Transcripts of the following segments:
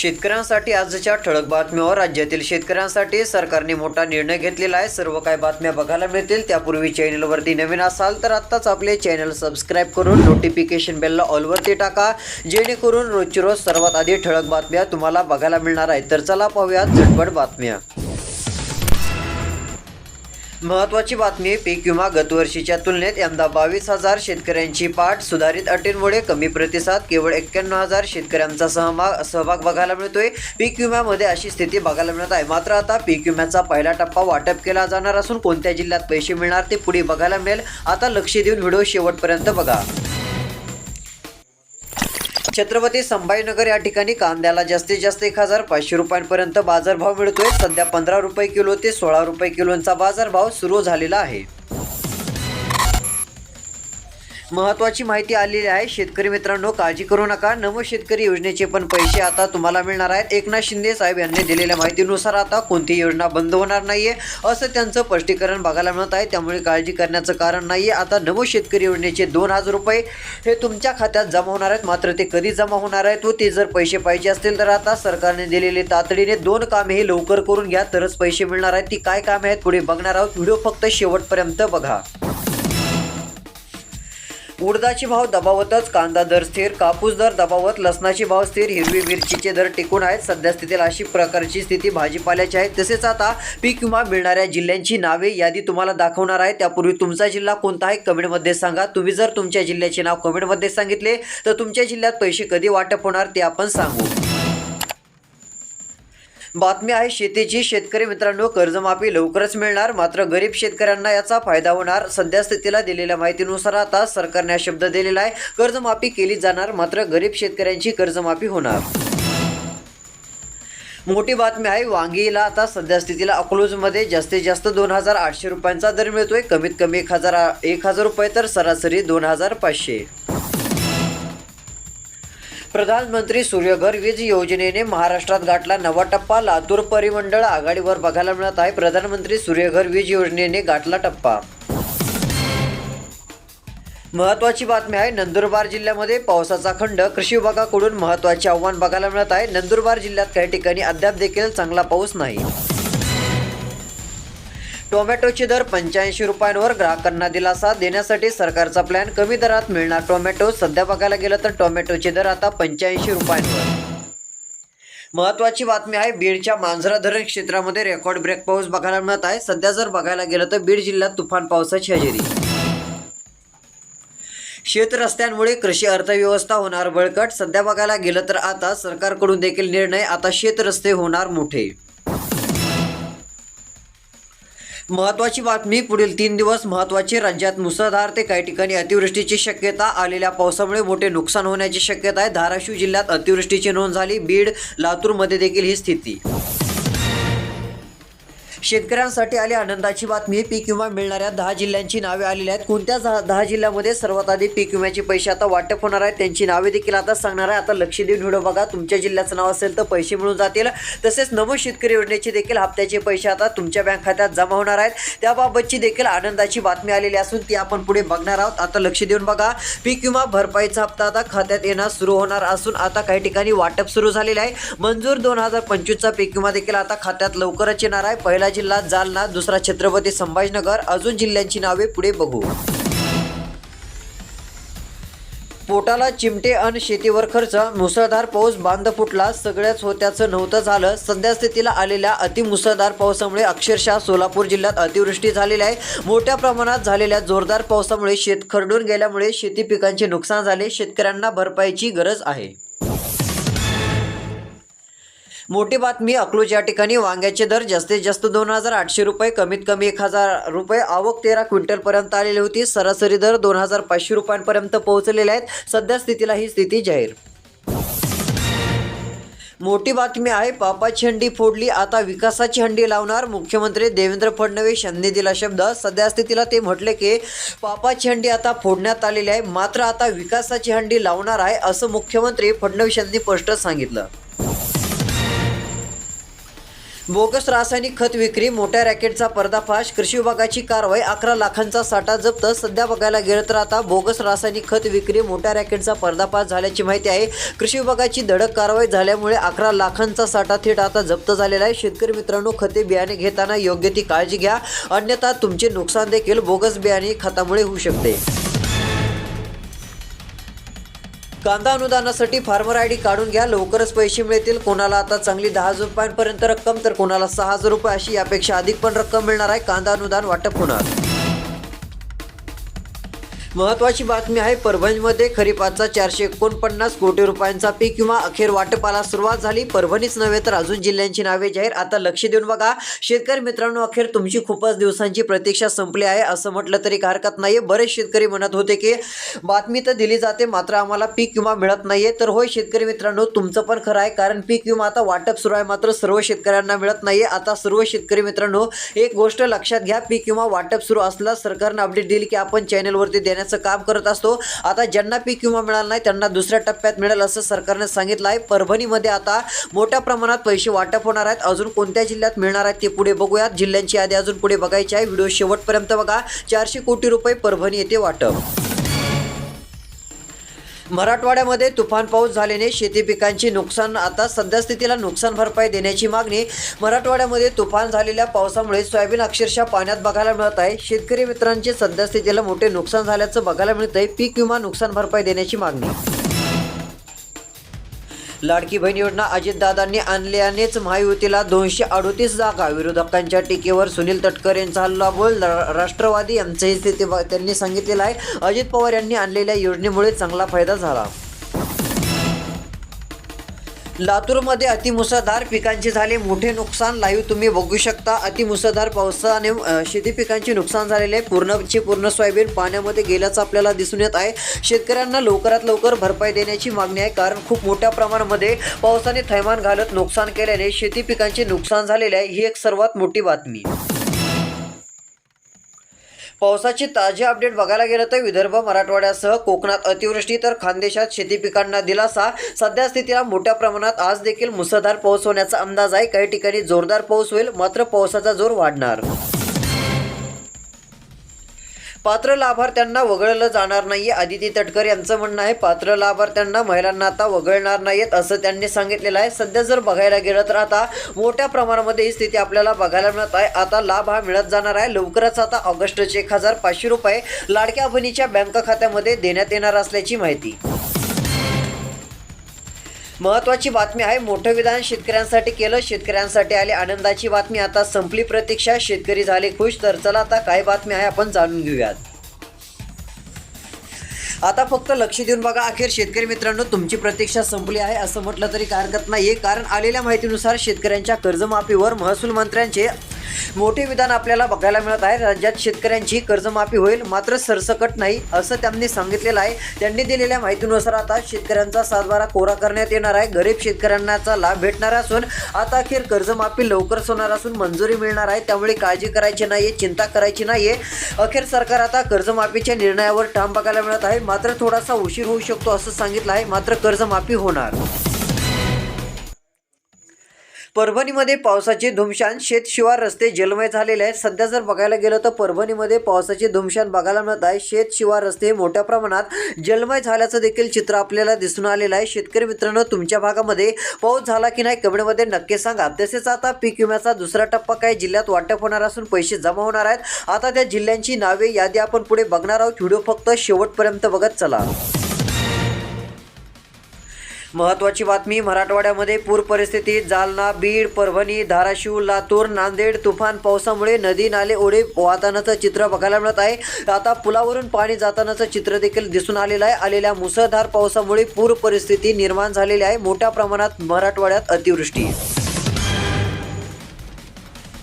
शेतकऱ्यांसाठी आजच्या ठळक बातम्यावर राज्यातील शेतकऱ्यांसाठी सरकारने मोठा निर्णय घेतलेला आहे. सर्व काही बातम्या बघायला मिळतील. त्यापूर्वी चॅनलवरती नवीन असाल तर आत्ताच आपले चॅनल सबस्क्राईब करून नोटिफिकेशन बेलला ऑलवरती टाका. जेणेकरून रोजची रोज सर्वात आधी ठळक बातम्या तुम्हाला बघायला मिळणार आहेत. तर चला पाहूयात झटपट बातम्या. महत्वाची बातमी पीक विमा गतवर्षीच्या तुलनेत यंदा बावीस हजार शेतकऱ्यांची पाठ सुधारित अटींमुळे कमी प्रतिसाद केवळ एक्क्याण्णव हजार शेतकऱ्यांचा सहभाग सहभाग बघायला मिळतोय. पीक विम्यामध्ये अशी स्थिती बघायला मिळत आहे. मात्र आता पीक विम्याचा पहिला टप्पा वाटप केला जाणार असून कोणत्या जिल्ह्यात पैसे मिळणार ते पुढे बघायला मिळेल. आता लक्ष देऊन व्हिडिओ शेवटपर्यंत बघा. छत्रपती संभाजीनगर या ठिकाणी कांद्याला जास्तीत जास्त एक हजार पाचशे रुपयांपर्यंत बाजारभाव मिळतोय. सध्या पंधरा रुपये किलो ते सोळा रुपये किलोचा बाजारभाव सुरू झालेला आहे. महत्वाची माहिती आलेली आहे. शेतकरी मित्रांनो काळजी करू नका. नमो शेतकरी योजनेचे पण पैसे आता तुम्हाला मिळणार आहेत. एकनाथ शिंदे साहेब यांनी दिलेल्या माहितीनुसार आता कोणतीही योजना बंद होणार नाहीये. असं त्यांचं स्पष्टीकरण बघायला मिळत आहे. त्यामुळे काळजी करण्याचं कारण नाहीये. आता नमो शेतकरी योजनेचे दोन हजार रुपये हे तुमच्या खात्यात जमा होणार आहेत. मात्र ते कधी जमा होणार आहेत व ते जर पैसे पाहिजे असतील तर आता सरकारने दिलेले तातडीने दोन कामे हे लवकर करून घ्या. तरच पैसे मिळणार आहेत. ती काय कामे आहेत पुढे बघणार आहोत. व्हिडिओ फक्त शेवटपर्यंत बघा. उडदाचे भाव दबावतच कांदा दर स्थिर कापूस दर दबावत लसणाचे भाव स्थिर हिरवी मिरचीचे दर टिकून आहेत. सध्या स्थितीला अशी प्रकारची स्थिती भाजीपाल्याची आहे. तसेच आता पीक विमा मिळणाऱ्या जिल्ह्यांची नावे यादी तुम्हाला दाखवणार आहे. त्यापूर्वी तुमचा जिल्हा कोणता आहे कमेंटमध्ये सांगा. तुम्ही जर तुमच्या जिल्ह्याचे नाव कमेंटमध्ये सांगितले तर तुमच्या जिल्ह्यात पैसे कधी वाटप होणार ते आपण सांगू. बातमी आहे शेतीची शेतकरी मित्रांनो कर्जमाफी लवकरच मिळणार मात्र गरीब शेतकऱ्यांना याचा फायदा होणार. सध्या स्थितीला दिलेल्या माहितीनुसार आता सरकारने हा शब्द दिलेला आहे कर्जमाफी केली जाणार मात्र गरीब शेतकऱ्यांची कर्जमाफी होणार. मोठी बातमी आहे वांगीला आता सध्या स्थितीला अकलूजमध्ये जास्तीत जास्त दोन हजार आठशे रुपयांचा दर मिळतोय. कमीत कमी एक हजार एक हजार रुपये तर सरासरी दोन हजार पाचशे. प्रधानमंत्री सूर्यघर वीज योजनेने महाराष्ट्रात गाठला नवा टप्पा. लातूर परिमंडळ आघाडीवर बघायला मिळत आहे. प्रधानमंत्री सूर्यघर वीज योजनेने गाठला टप्पा. महत्वाची बातमी आहे. नंदुरबार जिल्ह्यामध्ये पावसाचा खंड. कृषी विभागाकडून महत्त्वाचे आव्हान बघायला मिळत आहे. नंदुरबार जिल्ह्यात काही ठिकाणी अद्याप देखील चांगला पाऊस नाही. टोमॅटोचे दर पंच्याऐंशी रुपयांवर ग्राहकांना दिलासा देण्यासाठी सरकारचा प्लॅन कमी दरात मिळणार टोमॅटो. सध्या बघायला गेलं तर टोमॅटोचे दर आता पंच्याऐंशी रुपयांवर. महत्वाची बातमी आहे बीडच्या मांजरा धरण क्षेत्रामध्ये रेकॉर्ड ब्रेक पाऊस बघायला मिळत आहे. सध्या जर बघायला गेलं तर बीड जिल्ह्यात तुफान पावसाची हजेरी. शेत रस्त्यांमुळे कृषी अर्थव्यवस्था होणार बळकट. सध्या बघायला गेलं तर आता सरकारकडून देखील निर्णय आता शेत रस्ते होणार मोठे. महत्वाची बातमी पुढील तीन दिवस महत्त्वाचे राज्यात मुसळधार ते काही ठिकाणी अतिवृष्टीची शक्यता आलेल्या पावसामुळे मोठे नुकसान होण्याची शक्यता आहे. धाराशिव जिल्ह्यात अतिवृष्टीची नोंद झाली. बीड लातूरमध्ये देखील ही स्थिती. शेतकऱ्यांसाठी आली आनंदाची बातमी. पीक विमा मिळणाऱ्या दहा जिल्ह्यांची नावे आलेली आहेत. कोणत्या दहा दहा जिल्ह्यामध्ये सर्वात आधी पीक विम्याचे पैसे आता वाटप होणार आहेत? त्यांची नावे देखील आता सांगणार आहे. आता लक्ष देऊन व्हिडिओ बघा. तुमच्या जिल्ह्याचं नाव असेल तर पैसे मिळून जातील. तसेच नमो शेतकरी योजनेचे देखील हप्त्याचे पैसे आता तुमच्या बँक खात्यात जमा होणार आहेत. त्याबाबतची देखील आनंदाची बातमी आलेली असून ती आपण पुढे बघणार आहोत. आता लक्ष देऊन बघा. पीक विमा भरपाईचा हप्ता आता खात्यात येणं सुरू होणार असून आता काही ठिकाणी वाटप सुरू झालेले आहे. मंजूर दोन हजार पंचवीसचा पीक विमा देखील आता खात्यात लवकरच येणार आहे. पहिला जिल्हा जालना दुसरा छत्रपती संभाजीनगर. अजून जिल्ह्यांची नावे पुढे बघू. पोटाला चिमटे अन शेतीवर खर्च. मुसळधार पाऊस बांध फुटला. सगळ्याच होत्याचं नव्हतं झालं. सध्या स्थितीला आलेल्या अतिमुसळधार पावसामुळे अक्षरशः सोलापूर जिल्ह्यात अतिवृष्टी झालेली आहे. मोठ्या प्रमाणात झालेल्या जोरदार पावसामुळे शेत खरडून गेल्यामुळे शेती पिकांचे नुकसान झाले. शेतकऱ्यांना भरपाईची गरज आहे. मोठी बातमी अकलूज या ठिकाणी वांग्याचे दर जास्तीत जास्त दोन हजार आठशे रुपये कमीत कमी एक हजार रुपये आवक तेरा क्विंटलपर्यंत आलेली होती. सरासरी दर दोन हजार पाचशे रुपयांपर्यंत पोहोचलेले आहेत. सध्या स्थितीला ही स्थिती जाहीर. मोठी बातमी आहे पापाची हंडी फोडली आता विकासाची हंडी लावणार. मुख्यमंत्री देवेंद्र फडणवीस यांनी दिला शब्द. सध्या स्थितीला ते म्हटले की पापाची हंडी आता फोडण्यात आलेली आहे. मात्र आता विकासाची हंडी लावणार आहे असं मुख्यमंत्री फडणवीस यांनी स्पष्ट सांगितलं. बोगस रासायनिक खत विक्री मोठ्या रॅकेटचा पर्दाफाश कृषी विभागाची कारवाई अकरा लाखांचा साठा जप्त. सध्या बघायला गेलं तर आता बोगस रासायनिक खत विक्री मोठ्या रॅकेटचा पर्दाफाश झाल्याची माहिती आहे. कृषी विभागाची धडक कारवाई झाल्यामुळे अकरा लाखांचा साठा थेट आता जप्त झालेला आहे. शेतकरी मित्रांनो खते बियाणे घेताना योग्य ती काळजी घ्या. अन्यथा तुमचे नुकसान देखील बोगस बियाणे खतामुळे होऊ शकते. कांदा अनुदानासाठी फार्मर आय डी काढून घ्या. लवकरच पैसे मिळतील. कोणाला आता चांगली दहा हजार रुपयांपर्यंत रक्कम तर कोणाला सहा हजार रुपये अशी यापेक्षा अधिक पण रक्कम मिळणार आहे. कांदा अनुदान वाटप होणार. महत्वाची बातमी आहे परभणीमध्ये खरीपाचा चारशे एकोणपन्नास कोटी रुपयांचा पीक किंवा अखेर वाटपाला सुरुवात झाली. परभणीच नव्हे तर अजून जिल्ह्यांची नावे जाहीर. आता लक्ष देऊन बघा शेतकरी मित्रांनो अखेर तुमची खूपच दिवसांची प्रतीक्षा संपली आहे असं म्हटलं तरी हरकत नाहीये. बरेच शेतकरी म्हणत होते की बातमी तर दिली जाते मात्र आम्हाला पीक विमा मिळत नाहीये. तर होय शेतकरी मित्रांनो तुमचं पण खरं आहे कारण पीक विमा आता वाटप सुरू आहे मात्र सर्व शेतकऱ्यांना मिळत नाहीये. आता सर्व शेतकरी मित्रांनो एक गोष्ट लक्षात घ्या पीक विमा वाटप सुरू असला सरकारनं अपडेट दिली की आपण चॅनलवरती देण्याचं काम करत असतो. आता ज्यांना पीक विमा मिळाला नाही त्यांना दुसऱ्या टप्प्यात मिळेल असं सरकारने सांगितलं आहे परभणीमध्ये आता मोठ्या प्रमाणात पैसे वाटप होणार आहेत. अजून कोणत्या जिल्ह्यात मिळणार आहेत ते पुढे बघूयात. जिल्ह्यांची यादी अजून पुढे बघायची आहे. व्हिडिओ शेवटपर्यंत बघा. चारशे कोटी रुपये परभणी येथे वाटप. मराठवाड्यामध्ये तुफान पाऊस झाल्याने शेती पिकांची नुकसान आता सद्यस्थितीला नुकसान भरपाई देण्याची मागणी. मराठवाड्यामध्ये तुफान झालेल्या पावसामुळे सोयाबीन अक्षरशः पाण्यात बघायला मिळत आहे. शेतकरी मित्रांचे सद्यस्थितीला मोठे नुकसान झाल्याचं बघायला मिळत आहे पीक विमा नुकसान भरपाई देण्याची मागणी. लाडकी बहीण योजना अजितदादांनी आणल्यानेच महायुतीला दोनशे अडोतीस जागा. विरोधकांच्या टीकेवर सुनील तटकर यांचा हल्ला बोल राष्ट्रवादी यांचंही स्थिती त्यांनी सांगितलेलं आहे. अजित पवार यांनी आणलेल्या योजनेमुळे चांगला फायदा झाला. लातूरमध्ये अतिमुसळधार पिकांचे झाले मोठे नुकसान. लाईव्ह तुम्ही बघू शकता. अतिमुसळधार पावसाने शेती पिकांचे नुकसान झालेले आहे. पूर्णची पूर्ण सोयाबीन पाण्यामध्ये गेल्याचं आपल्याला दिसून येत आहे. शेतकऱ्यांना लवकरात लवकर भरपाई देण्याची मागणी आहे. कारण खूप मोठ्या प्रमाणामध्ये पावसाने थैमान घालत नुकसान केल्याने शेती पिकांचे नुकसान झालेले आहे. ही एक सर्वात मोठी बातमी. पावसाची ताजे अपडेट बघायला गेलं तर विदर्भ मराठवाड्यासह कोकणात अतिवृष्टी तर खानदेशात शेती पिकांना दिलासा. सध्या स्थितीला मोठ्या प्रमाणात आज देखील मुसळधार पाऊस होण्याचा अंदाज आहे. काही ठिकाणी जोरदार पाऊस होईल मात्र पावसाचा जोर वाढणार. पात्र लाभार्थ्यांना वगळलं जाणार नाही आदिती तटकर यांचं म्हणणं आहे पात्र लाभार्थ्यांना महिलांना आता वगळणार नाहीत असं त्यांनी सांगितलेलं आहे. सध्या जर बघायला गेलं तर आता मोठ्या प्रमाणामध्ये ही स्थिती आपल्याला बघायला मिळत आहे. आता लाभ हा मिळत जाणार आहे. लवकरच आता ऑगस्टचे एक हजार पाचशे रुपये लाडक्या बहिणीच्या बँक खात्यामध्ये देण्यात येणार असल्याची माहिती. महत्वाची बातमी आहे. मोठं विधान शेतकऱ्यांसाठी केलं शेतकऱ्यांसाठी आली. आनंदाची बातमी आता संपली प्रतीक्षा. शेतकरी झाले खुश तर चला आता काय बातमी आहे आपण जाणून घेऊयात. आता फक्त लक्ष देऊन बघा अखेर शेतकरी मित्रांनो तुमची प्रतीक्षा संपली आहे. असं म्हटलं तरी काय हरकत नाहीये. कारण आलेल्या माहितीनुसार शेतकऱ्यांच्या कर्जमाफीवर महसूल मंत्र्यांचे मोठे विधान आपल्याला बघायला मिळत आहे राज्यात शेतकऱ्यांची कर्जमाफी होईल मात्र सरसकट नाही असं त्यांनी सांगितलेलं आहे. त्यांनी दिलेल्या माहितीनुसार आता शेतकऱ्यांचा सातबारा कोरा करण्यात येणार आहे. गरीब शेतकऱ्यांनाचा लाभ भेटणार असून आता अखेर कर्जमाफी लवकरच होणार असून मंजुरी मिळणार आहे. त्यामुळे काळजी करायची नाहीये चिंता करायची नाहीये. अखेर सरकार आता कर्जमाफीच्या निर्णयावर ठाम बघायला मिळत आहे. मात्र थोडासा उशीर होऊ शकतो असं सांगितलं आहे. मात्र कर्जमाफी होणार. परभणीमध्ये पावसाचे धुमशान शेत शिवार रस्ते जलमय झालेले आहेत. सध्या जर बघायला गेलं तर परभणीमध्ये पावसाचे धुमशान बघायला मिळत आहे. शेत शिवार रस्ते मोठ्या प्रमाणात जलमय झाल्याचं देखील चित्र आपल्याला दिसून आलेलं आहे. शेतकरी मित्रांनो तुमच्या भागामध्ये पाऊस झाला की नाही कमेंटमध्ये नक्की सांगा. तसेच आता पीक विम्याचा दुसरा टप्पा काही जिल्ह्यात वाटप होणार असून पैसे जमा होणार आहेत. आता त्या जिल्ह्यांची नावे यादी आपण पुढे बघणार आहोत. व्हिडिओ फक्त शेवटपर्यंत बघत चला. महत्वाची बातमी मराठवाड्यामध्ये पूर परिस्थितीत जालना बीड परभणी धाराशिव लातूर नांदेड तुफान पावसामुळे नदी नाले ओढे वाहतानाचं चित्र बघायला मिळत आहे. आता पुलावरून पाणी जातानाचं चित्र देखील दिसून आलेलं आहे. आलेल्या मुसळधार पावसामुळे पूर परिस्थिती निर्माण झालेली आहे. मोठ्या प्रमाणात मराठवाड्यात अतिवृष्टी.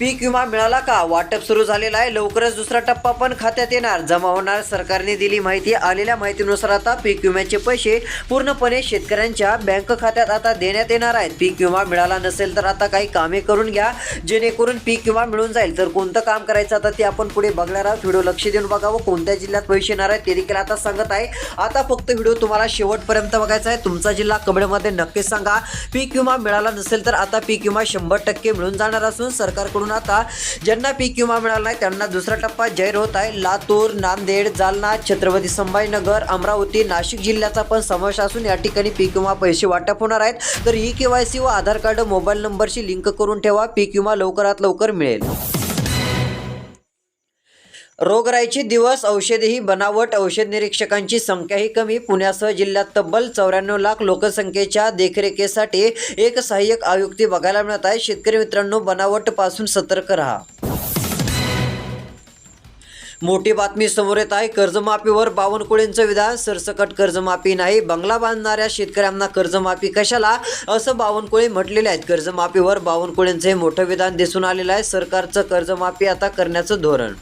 पीक विमा मिळाला का? वाटप सुरू झालेला आहे. लवकरच दुसरा टप्पा पण खात्यात येणार. जमा होणार सरकारने दिली माहिती. आलेल्या माहितीनुसार आता पीक विम्याचे पैसे पूर्णपणे शेतकऱ्यांच्या बँक खात्यात आता देण्यात येणार आहेत. पीक विमा मिळाला नसेल तर आता काही कामे करून घ्या. जेणेकरून पीक विमा मिळून जाईल. तर कोणतं काम करायचं आता ते आपण पुढे बघणार आहोत. व्हिडिओ लक्ष देऊन बघा व कोणत्या जिल्ह्यात पैसे येणार आहेत ते देखील आता सांगत आहे. आता फक्त व्हिडिओ तुम्हाला शेवटपर्यंत बघायचा आहे. तुमचा जिल्हा कमेंटमध्ये नक्कीच सांगा. पीक विमा मिळाला नसेल तर आता पीक विमा शंभर टक्के मिळून जाणार असून सरकारकडून आता ज्यांना पीक विमा मिळाला नाही त्यांना दुसरा टप्पा जाहीर होत आहे. लातूर नांदेड जालना छत्रपती संभाजीनगर अमरावती नाशिक जिल्ह्याचा पण समावेश असून या ठिकाणी पीक विमा पैसे वाटप होणार आहेत. तर ई के वाय सी व आधार कार्ड मोबाईल नंबरशी लिंक करून ठेवा. पीक विमा लवकरात लवकर मिळेल. रोगराईचे दिवस औषधेही बनावट औषध निरीक्षकांची संख्याही कमी. पुण्यासह जिल्ह्यात तब्बल चौऱ्याण्णव लाख लोकसंख्येच्या देखरेखीसाठी एक सहाय्यक आयुक्ती बघायला मिळत आहे. शेतकरी मित्रांनो बनावटपासून सतर्क राहा. मोठी बातमी समोर येत आहे. कर्जमाफीवर बावनकुळेंचं विधान. सरसकट कर्जमाफी नाही. बंगला बांधणाऱ्या शेतकऱ्यांना कर्जमाफी कशाला? असं बावनकुळे म्हटलेले आहेत. कर्जमाफीवर बावनकुळेंचं हे मोठं विधान दिसून आलेलं आहे. सरकारचं कर्जमाफी आता करण्याचं धोरण.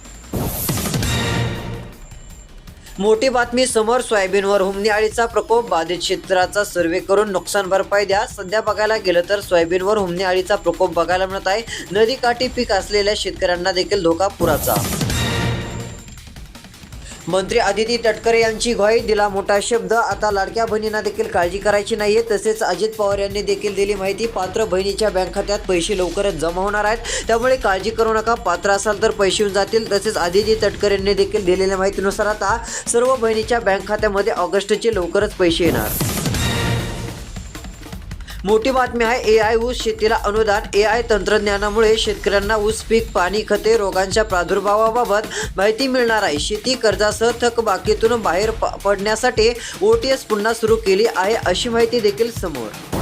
मोठी बातमी समोर सोयाबीनवर हुमणी अळीचा प्रकोप बाधित क्षेत्राचा सर्वे करून नुकसान भरपाई द्या. सध्या बघायला गेलं तर सोयाबीनवर हुमणी अळीचा प्रकोप बघायला मिळत आहे. नदीकाठी पीक असलेल्या शेतकऱ्यांना देखील धोका पुराचा. मंत्री आदिती तटकरे यांची ग्वाही दिला मोठा शब्द. आता लाडक्या बहिणींना देखील काळजी करायची नाहीये. तसेच अजित पवार यांनी देखील दिली माहिती. पात्र बहिणीच्या बँक खात्यात पैसे लवकरच जमा होणार आहेत. त्यामुळे काळजी करू नका. पात्र असाल तर पैसे येऊन जातील. तसेच आदिती तटकरे यांनी देखील दिलेल्या माहितीनुसार आता सर्व बहिणीच्या बँक खात्यामध्ये ऑगस्टचे लवकरच पैसे येणार. मोठी बातमी आहे ए आय ऊस शेतीला अनुदान. ए आय तंत्रज्ञानामुळे शेतकऱ्यांना ऊस पीक पाणी खते रोगांच्या प्रादुर्भावाबाबत माहिती मिळणार आहे. शेती कर्जासह थकबाकीतून बाहेर प- पडण्यासाठी ओ टी एस पुन्हा सुरू केली आहे अशी माहिती देखील समोर.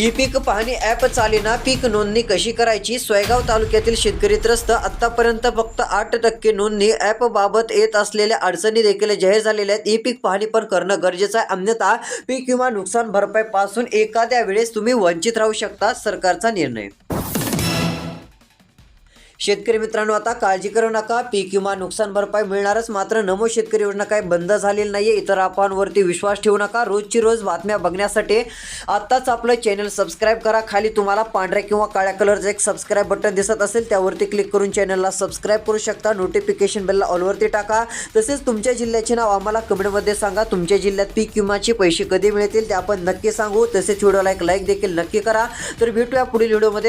ई पीक पाहणी ॲप चालीना पीक नोंदणी कशी करायची? सोयगाव तालुक्यातील शेतकरी त्रस्त आतापर्यंत फक्त आठ टक्के नोंदणी ॲप बाबत येत असलेल्या अडचणी देखील जाहीर झालेल्या आहेत. ई पीक पाहणी पण करणं गरजेचं आहे. अन्यथा पीक किंवा नुकसान भरपाईपासून एखाद्या वेळेस तुम्ही वंचित राहू शकता सरकारचा निर्णय. शेतकरी मित्रांनो आता काळजी करू नका. पीक विमा नुकसान भरपाई मिळणारच मात्र नमो शेतकरी योजना काही बंद झालेली नाहीये. इतर अफवांवरती विश्वास ठेवू नका. रोजची रोज बातम्या बघण्यासाठी आत्ताच आपलं चॅनल सबस्क्राईब करा. खाली तुम्हाला पांढऱ्या किंवा काळ्या कलरचं एक सबस्क्राईब बटन दिसत असेल त्यावरती क्लिक करून चॅनलला सबस्क्राईब करू शकता. नोटिफिकेशन बेलला ऑलवरती टाका. तसेच तुमच्या जिल्ह्याचे नाव आम्हाला कमेंटमध्ये सांगा. तुमच्या जिल्ह्यात पीक विमाचे पैसे कधी मिळतील ते आपण नक्की सांगू. तसेच व्हिडिओला एक लाईक देखील नक्की करा. तर भेटूया पुढील व्हिडिओमध्ये.